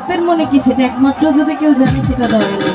রাখবেন মনে কি সেটা একমাত্র যদি কেউ জানে সেটা দয়া